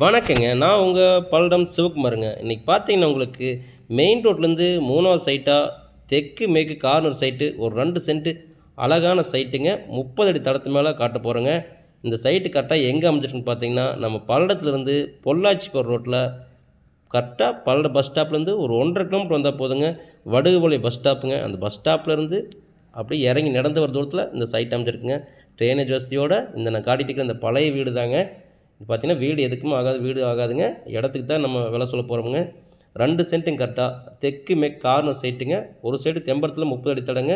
வணக்கங்க. நான் உங்கள் பல்லடம் சிவகுமாருங்க. இன்றைக்கி பார்த்தீங்கன்னா உங்களுக்கு மெயின் ரோட்லேருந்து மூணாவது சைட்டாக தெற்கு மேற்கு கார்னர் சைட்டு ஒரு ரெண்டு சென்ட்டு அழகான சைட்டுங்க முப்பது அடி தளத்து மேலே காட்ட போகிறேங்க இந்த சைட்டு கரெக்டாக எங்கே அமைஞ்சிருக்குன்னு பார்த்தீங்கன்னா நம்ம பல்லடத்துலேருந்து பொள்ளாச்சி போகிற ரோட்டில் கரெக்டாக பல்லட பஸ் ஸ்டாப்லேருந்து ஒரு ஒன்றரை கிலோமீட்டர் வந்தால் போதுங்க. வடுகுபாளையம் பஸ் ஸ்டாப்புங்க அந்த பஸ் ஸ்டாப்லேருந்து அப்படியே இறங்கி நடந்து வர தூரத்தில் இந்த சைட் அமைஞ்சிருக்குங்க. ட்ரைனேஜ் வசதியோட இந்த நான் காட்டிட்டு இருக்கிற இந்த பழைய வீடு தாங்க பார்த்தீங்கன்னா வீடு எதுக்குமே ஆகாது வீடு ஆகாதுங்க. இடத்துக்கு தான் நம்ம விலை சொல்ல போகிறோமுங்க ரெண்டு சென்ட்டுங்க கரெக்டாக தெற்கு மே கார்னர் சைட்டுங்க ஒரு சைடு தெம்பரத்தில் முப்பது அடி தடங்க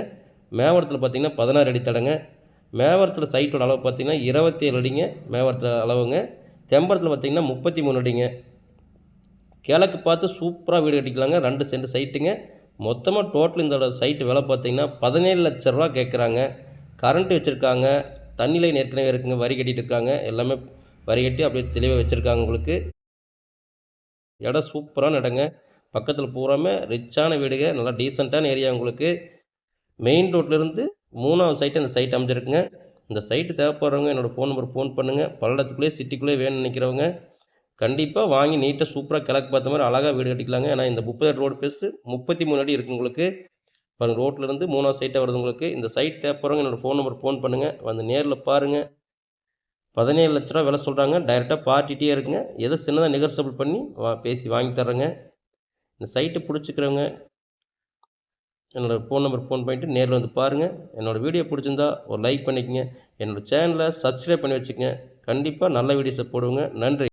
மேவரத்தில் பார்த்திங்கன்னா பதினாறு அடி தடங்க. மேவரத்தில் சைட்டோட அளவு பார்த்தீங்கன்னா இருபத்தி ஏழு அடிங்க மேவரத்தில் அளவுங்க. தெம்பரத்தில் பார்த்தீங்கன்னா முப்பத்தி மூணு அடிங்க. கிழக்கு பார்த்து சூப்பராக வீடு கட்டிக்கலாங்க ரெண்டு சென்ட் சைட்டுங்க மொத்தமாக டோட்டல் இந்த சைட்டு விலை பார்த்தீங்கன்னா பதினேழு லட்ச ரூபா கேட்குறாங்க கரண்ட்டு வச்சுருக்காங்க தண்ணி லைன் ஏற்கனவே இருக்குங்க வரி கட்டிகிட்டு இருக்காங்க. எல்லாமே வரி கட்டி அப்படியே தெளிவாக வச்சுருக்காங்க உங்களுக்கு. இடம் சூப்பரான இடங்க. பக்கத்தில் பூராமே ரிச்சான வீடுங்க. நல்லா டீசெண்டான ஏரியா உங்களுக்கு. மெயின் ரோட்லேருந்து மூணாவது சைட்டு அந்த சைட் அமைஞ்சிருக்குங்க. இந்த சைட்டு தேவைப்படுறவங்க என்னோடய ஃபோன் நம்பர் ஃபோன் பண்ணுங்கள் பல்லடத்துக்குள்ளேயே சிட்டிக்குள்ளேயே வேணும்னு நினைக்கிறவங்க கண்டிப்பாக வாங்கி நீட்டாக சூப்பராக கிழக்கு பார்த்த மாதிரி அழகாக வீடு கட்டிக்கலாங்க. ஏன்னா இந்த முப்பது ரோடு பேஸு முப்பத்தி மூணு அடி இருக்குது உங்களுக்கு. பாருங்க ரோட்லேருந்து மூணாவது சைட்டாக வருது உங்களுக்கு. இந்த சைட் தேவைப்படுறவங்க என்னோடய ஃபோன் நம்பர் ஃபோன் பண்ணுங்கள் வந்து நேரில் பாருங்கள் பதினேழு லட்ச ரூபா விலை சொல்கிறாங்க டைரெக்டாக பார்ட்டிகிட்டே இருக்குங்க ஏதோ சின்னதாக நெகர்சபிள் பண்ணி வா பேசி வாங்கி தர்றேங்க. இந்த சைட்டு பிடிச்சிக்கிறவங்க என்னோடய ஃபோன் நம்பர் ஃபோன் பண்ணிவிட்டு நேரில் வந்து பாருங்கள் என்னோடய வீடியோ பிடிச்சிருந்தா ஒரு லைக் பண்ணிக்கங்க. என்னோடய சேனலை சப்ஸ்கிரைப் பண்ணி வச்சுக்கங்க. கண்டிப்பாக நல்ல வீடியோஸை போடுவோங்க. நன்றி.